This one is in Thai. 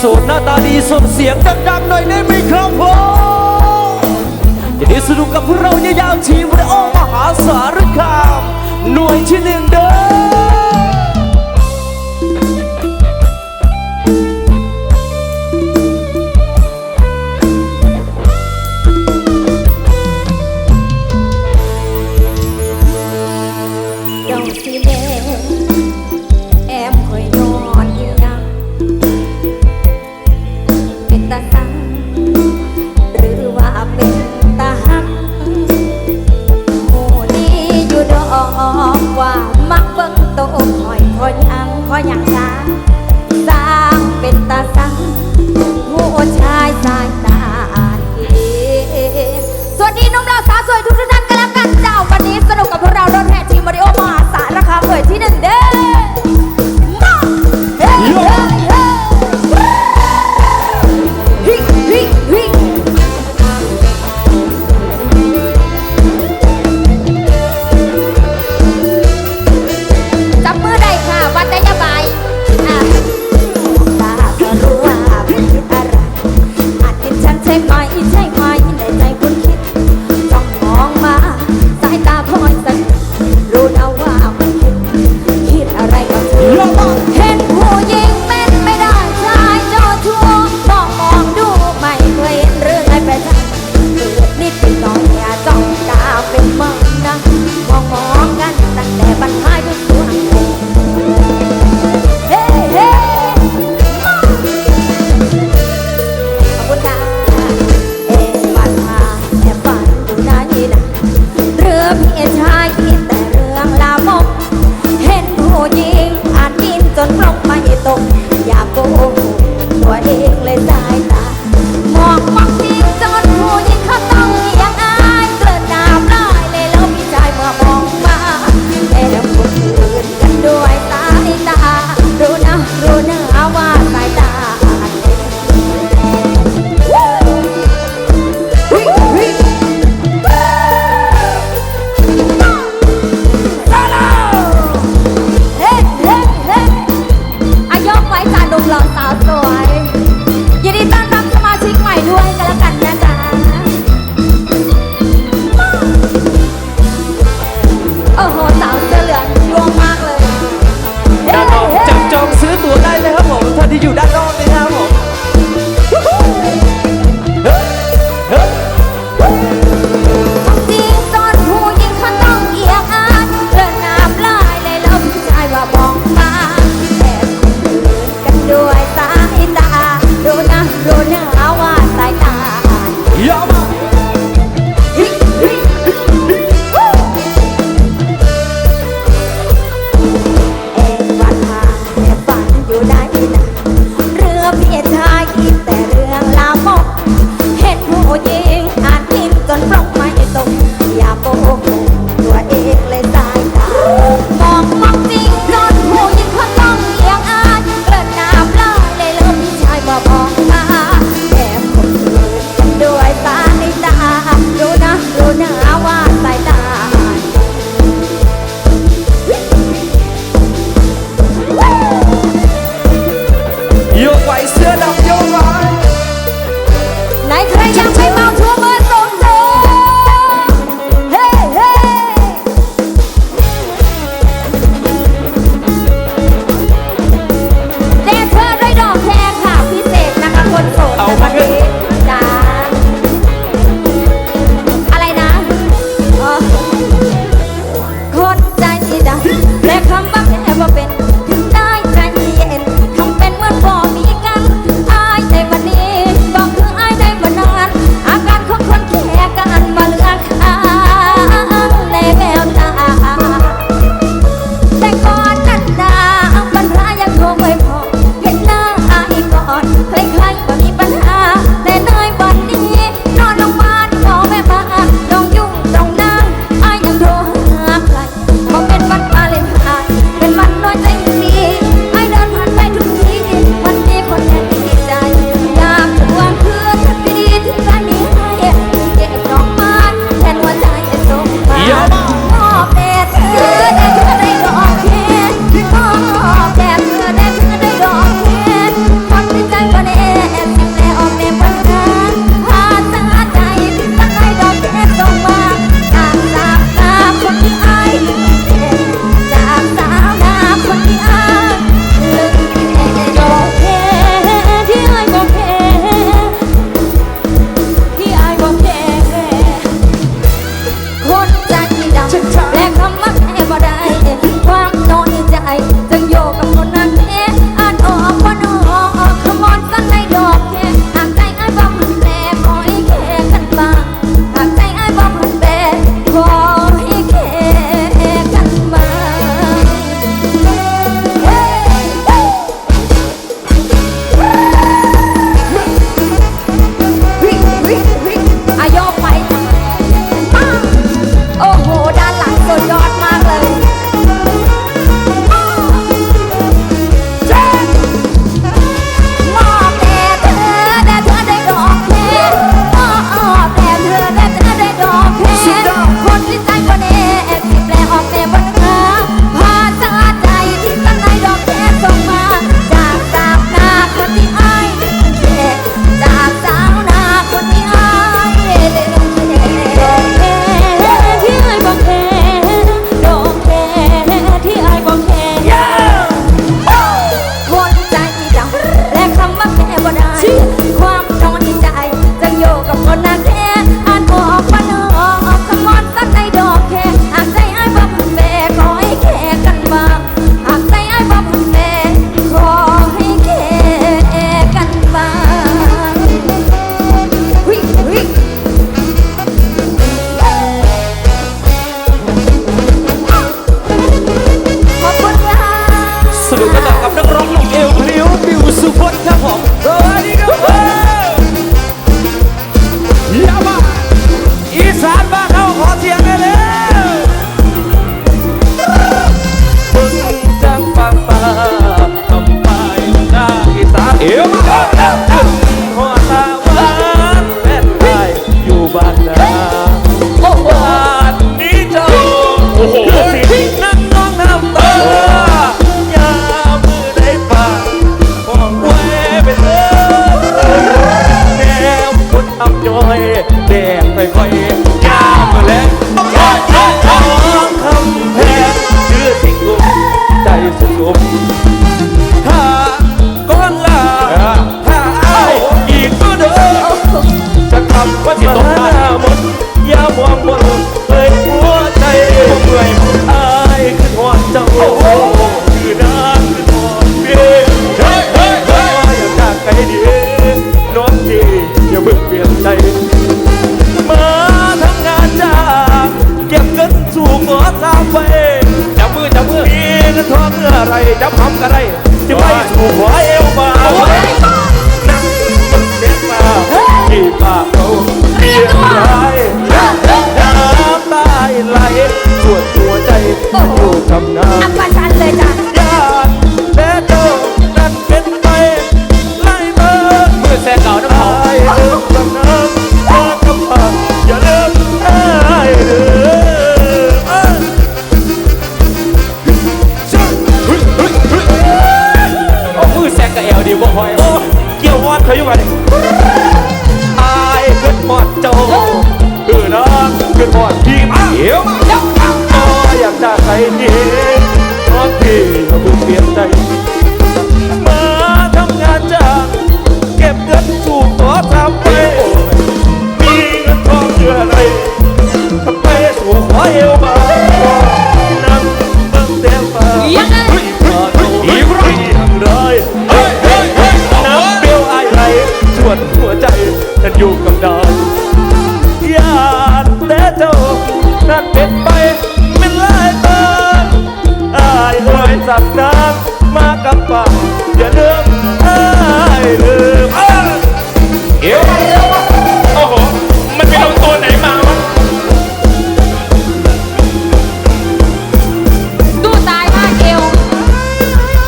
สูตหน้าตาดีส่งเสียงดังๆหน่อยได้ไหมครับผมจะได้สนุกกับพวกเรายาวๆทีมวระโอมหาสารคาม หน่วยที่หนึ่งเด้อ Nhà สาว Turn องเมื่อไรจับคำกันไร 我们有也要